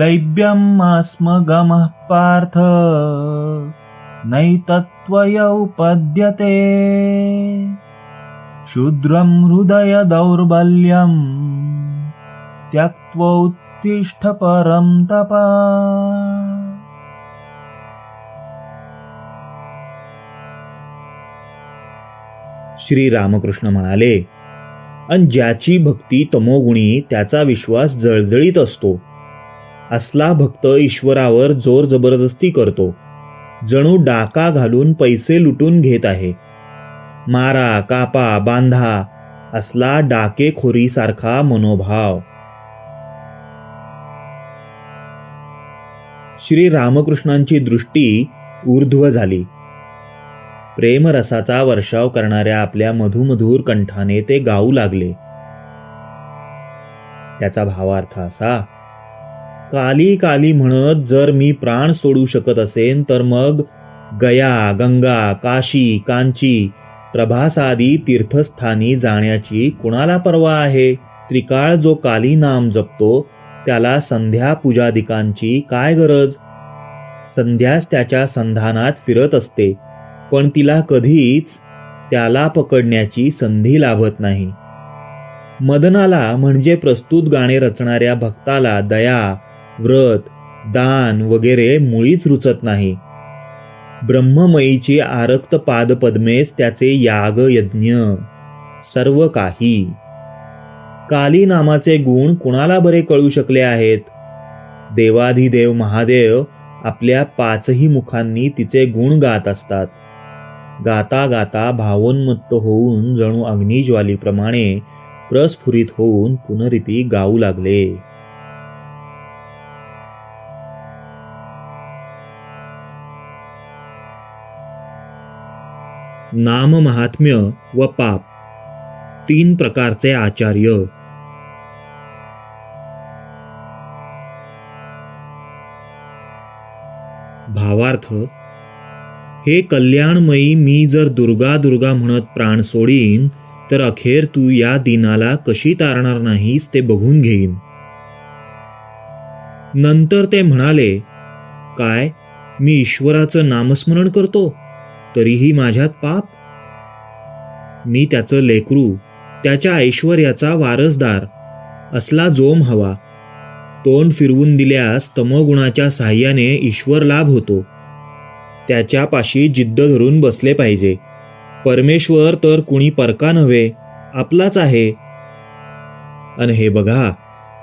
क्लैब्यमास्मगमः पार्थ। नैतत्त्वयौपद्यते क्षुद्रं हृदयदौर्बल्यं त्यक्त्वोत्तिष्ठ परं तपा। श्री रामकृष्ण म्हणाले अन ज्याची भक्ती तमोगुणी त्याचा विश्वास जळजळीत असतो. असला भक्त ईश्वरावर जोर जबरदस्ती करतो. जणू डाका घालून पैसे लुटून घेत आहे. मारा कापा बांधा असला डाकेखोरीसारखा मनोभाव. श्री रामकृष्णांची दृष्टी ऊर्ध्व झाली. प्रेमरसाचा वर्षाव करणाऱ्या आपल्या मधुमधुर कंठाने ते गाऊ लागले. त्याचा भावार्थ असा काली काली म्हणत जर मी प्राण सोडू शकत असेन तर मग गया गंगा काशी कांची प्रभासादी तीर्थस्थानी जाण्याची कुणाला पर्वा आहे? त्रिकाळ जो काली नाम जपतो त्याला संध्या पूजादिकांची काय गरज? संध्यास त्याच्या संधानात फिरत असते पण तिला कधीच त्याला पकडण्याची संधी लाभत नाही. मदनाला म्हणजे प्रस्तुत गाणे रचणाऱ्या भक्ताला दया व्रत दान वगैरे मुळीच रुचत नाही. ब्रह्ममयीची आरक्त पादपद्मेच त्याचे याग यज्ञ सर्व काही. काली नामाचे गुण कुणाला बरे कळू शकले आहेत? देवाधिदेव महादेव आपल्या पाचही मुखांनी तिचे गुण गात असतात. गाता गाता भावोन्मत्त होऊन जणू अग्निज्वालीप्रमाणे प्रस्फुरित होऊन पुनरिपी गाऊ लागले. नाम महात्म्य व पाप. तीन प्रकारचे आचार्य. भावार्थ हे कल्याणमयी मी जर दुर्गा दुर्गा म्हणत प्राण सोडीन तर अखेर तू या दिनाला कशी तारणार नाहीस ते बघून घेईन. नंतर ते म्हणाले काय मी ईश्वराचं नामस्मरण करतो? तरीही माझ्यात पाप? मी त्याचं लेकरू त्याच्या ऐश्वर्याचा वारसदार असला जोम हवा. तोंड फिरवून दिल्यास तमोगुणाच्या साह्याने ईश्वर लाभ होतो. त्याच्यापाशी जिद्द धरून बसले पाहिजे. परमेश्वर तर कुणी परका नव्हे आपलाच आहे. अन हे बघा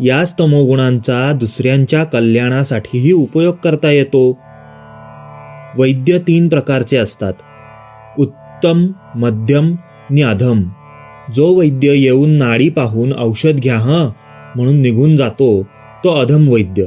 याच तमोगुणांचा दुसऱ्यांच्या कल्याणासाठीही उपयोग करता येतो. वैद्य तीन प्रकारचे असतात. उत्तम मध्यम नि अधम जो वैद्य येऊन नाडी पाहून औषध घ्या हं म्हणून निघून जातो तो अधम वैद्य.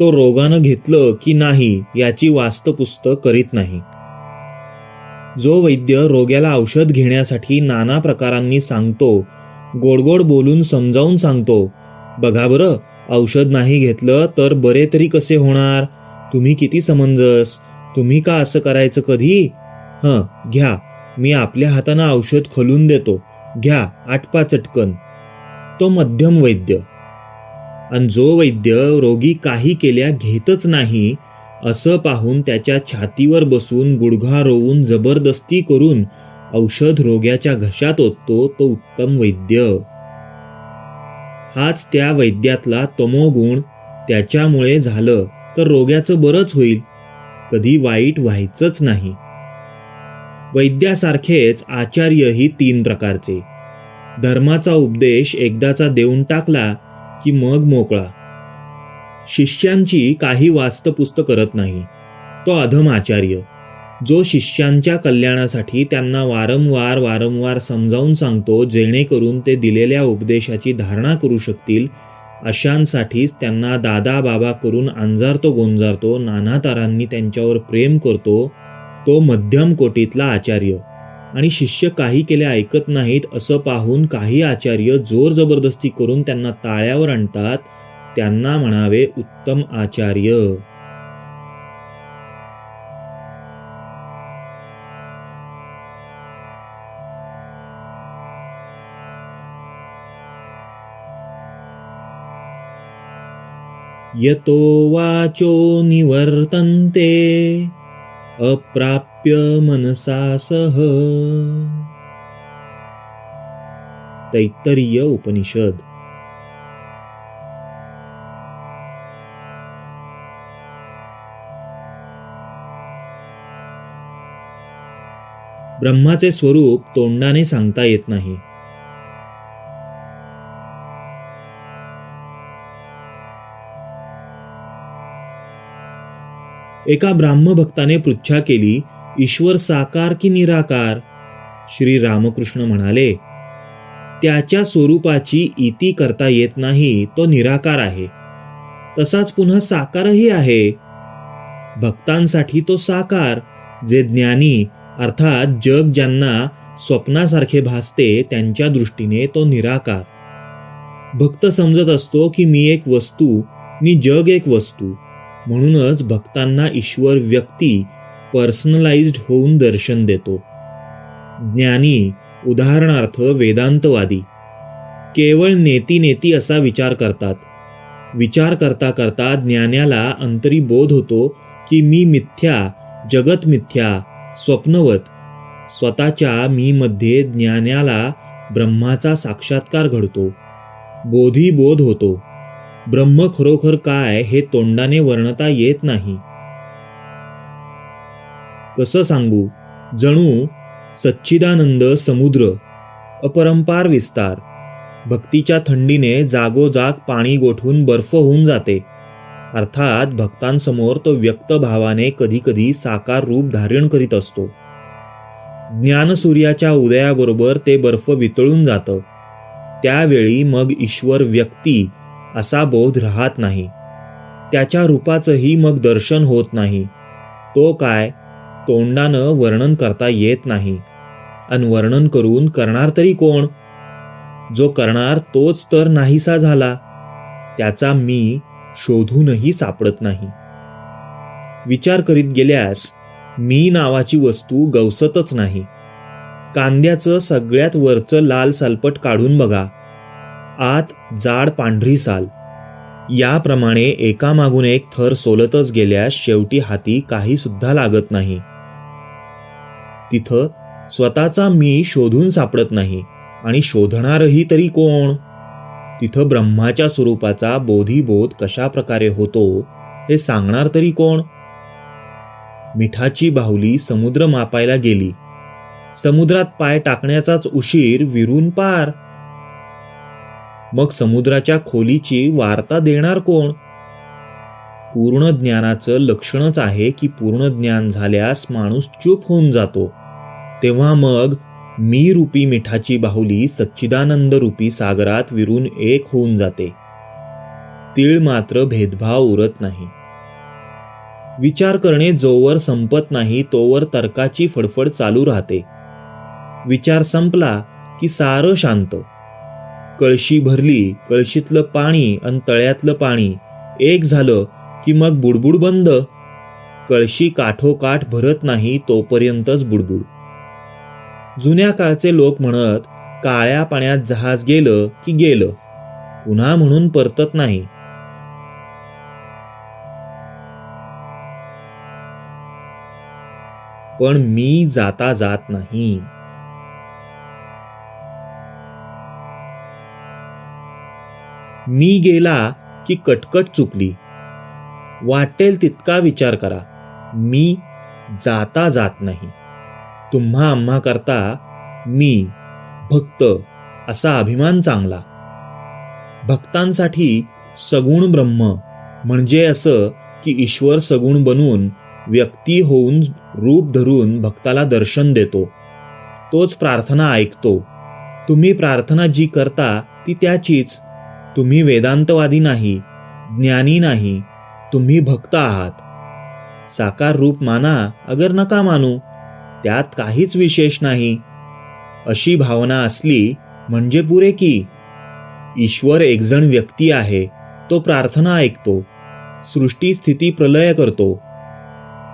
तो रोगानं घेतलं की नाही याची वास्तपुस्त करीत नाही. जो वैद्य रोग्याला औषध घेण्यासाठी नाना प्रकारांनी सांगतो गोडगोड बोलून समजावून सांगतो बघा बरं औषध नाही घेतलं तर बरे तरी कसे होणार? तुम्ही किती समंजस? तुम्ही का असं करायचं कधी? हं घ्या. मी आपल्या हातानं औषध खोलून देतो. घ्या आटपा चटकन. तो मध्यम वैद्य. आणि जो वैद्य रोगी काही केल्या घेतच नाही असं पाहून त्याच्या छातीवर बसून गुडघा रोवून जबरदस्ती करून औषध रोग्याच्या घशात ओततो तो उत्तम वैद्य. हाच त्या वैद्यातला तमोगुण. त्याच्यामुळे झालं तर रोग्याचं बरंच होईल. कधी वाईट व्हायचंच नाही. वैद्यासारखेच आचार्यही तीन प्रकारचे. धर्माचा उपदेश एकदाचा देऊन टाकला की मग मोकळा. शिष्यांची काही वास्तपुस्त करत नाही. तो अधम आचार्य जो शिष्यांच्या कल्याणासाठी त्यांना वारंवार वारंवार समजावून सांगतो जेणेकरून ते दिलेल्या उपदेशाची धारणा करू शकतील अशांसाठीच त्यांना दादा बाबा करून अंजारतो गोंजारतो नाना तारांनी त्यांच्यावर प्रेम करतो तो मध्यम कोटीतला आचार्य. आणि शिष्य काही केले ऐकत नाहीत असं पाहून काही आचार्य जोर जबरदस्ती करून त्यांना ताळ्यावर आणतात त्यांना म्हणावे उत्तम आचार्य. यतो वाचो निवर्तन्ते अप्राप्य मनसा सह। तैत्तरीय उपनिषद। ब्रह्माचे स्वरूप तोंडाने सांगता येत नाही. एका ब्राह्मभक्ताने पृच्छा केली ईश्वर साकार की निराकार? श्री रामकृष्ण म्हणाले त्याच्या स्वरूपाची इती करता येत नाही तो निराकार आहे. तसाच पुन्हा साकारही आहे. भक्तांसाठी तो साकार जे ज्ञानी अर्थात जग ज्यांना स्वप्नासारखे भासते त्यांच्या दृष्टीने तो निराकार. भक्त समजत असतो की मी एक वस्तू मी जग एक वस्तू. म्हणूनच भक्तांना ईश्वर व्यक्ती पर्सनलाइज्ड होऊन दर्शन देतो. ज्ञानी उदाहरणार्थ वेदांतवादी केवळ नेती नेती असा विचार करतात. विचार करता करता ज्ञान्याला अंतरी बोध होतो की मी मिथ्या जगत मिथ्या स्वप्नवत स्वतःच्या मी मध्ये ज्ञान्याला ब्रह्माचा साक्षात्कार घडतो. बोधी बोध होतो. ब्रह्म खरोखर काय हे तोंडाने वर्णता येत नाही. कसं सांगू? जणू सच्चिदानंद समुद्र अपरंपार विस्तार. भक्तीच्या थंडीने जागोजाग पाणी गोठून बर्फ होऊन जाते. अर्थात भक्तांसमोर तो व्यक्त भावाने कधीकधी साकार रूप धारण करीत असतो. ज्ञानसूर्याच्या उदयाबरोबर ते बर्फ वितळून जातं. त्यावेळी मग ईश्वर व्यक्ती असा बोध राहत नाही. त्याच्या रूपाचंही मग दर्शन होत नाही. तो काय? तोंडानं वर्णन करता येत नाही. अन वर्णन करून करणार तरी कोण? जो करणार तोच तर नाहीसा झाला. त्याचा मी शोधूनही सापडत नाही. विचार करीत गेल्यास मी नावाची वस्तू गवसतच नाही. कांद्याचं सगळ्यात वरचं लाल सालपट काढून बघा. आत जाड पांढरी साल. याप्रमाणे एकामागून एक थर सोलतच गेल्यास शेवटी हाती काही सुद्धा लागत नाही. तिथं स्वतःचा मी शोधून सापडत नाही. आणि शोधणारही तरी कोण? तिथं ब्रह्माच्या स्वरूपाचा बोधीबोध कशा प्रकारे होतो हे सांगणार तरी कोण? मिठाची बाहुली समुद्र मापायला गेली. समुद्रात पाय टाकण्याचाच उशीर विरून पार. मग समुद्राच्या खोलीची वार्ता देणार कोण? पूर्ण ज्ञानाचं लक्षणच आहे की पूर्ण ज्ञान झाल्यास माणूस चूप होऊन जातो. तेव्हा मग मी रूपी मिठाची बाहुली सच्चिदानंद रूपी सागरात विरून एक होऊन जाते. तीळ मात्र भेदभाव उरत नाही. विचार करणे जोवर संपत नाही तोवर तर्काची फडफड चालू राहते. विचार संपला की सारं शांत. कळशी भरली कळशीतलं पाणी आणि तळ्यातलं पाणी. एक झालं की मग बुडबुड बंद. कळशी काठोकाठ भरत नाही तोपर्यंतच बुडबुड. जुन्या काळचे लोक म्हणत काळ्या पाण्यात जहाज गेलं की गेलं. पुन्हा म्हणून परतत नाही. पण मी जाता जात नाही. मी गेला की कटकट चुकली. वाटेल तितका विचार करा. मी जाता जात नाही. तुम्हा आम्हा करता मी भक्त असा अभिमान चांगला. भक्तांसाठी सगुण ब्रह्म म्हणजे असं की ईश्वर सगुण बनून व्यक्ती होऊन रूप धरून भक्ताला दर्शन देतो. तोच प्रार्थना ऐकतो. तुम्ही प्रार्थना जी करता ती त्याचीच तुम्ही वेदांतवादी नाही ज्ञानी नाही तुम्ही भक्त आहात. साकार रूप माना अगर नका मानू त्यात काहीच विशेष नाही. अशी भावना असली म्हणजे पुरे की ईश्वर एकजण व्यक्ती आहे तो प्रार्थना ऐकतो सृष्टी स्थिती प्रलय करतो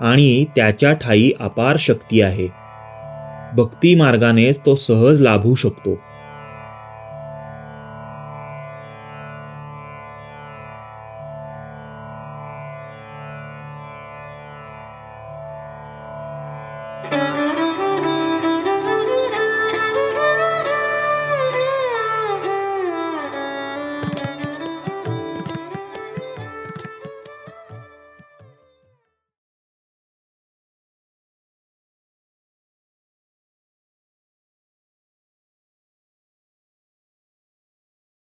आणि त्याच्या ठाई अपार शक्ती आहे. भक्ती मार्गानेच तो सहज लाभू शकतो.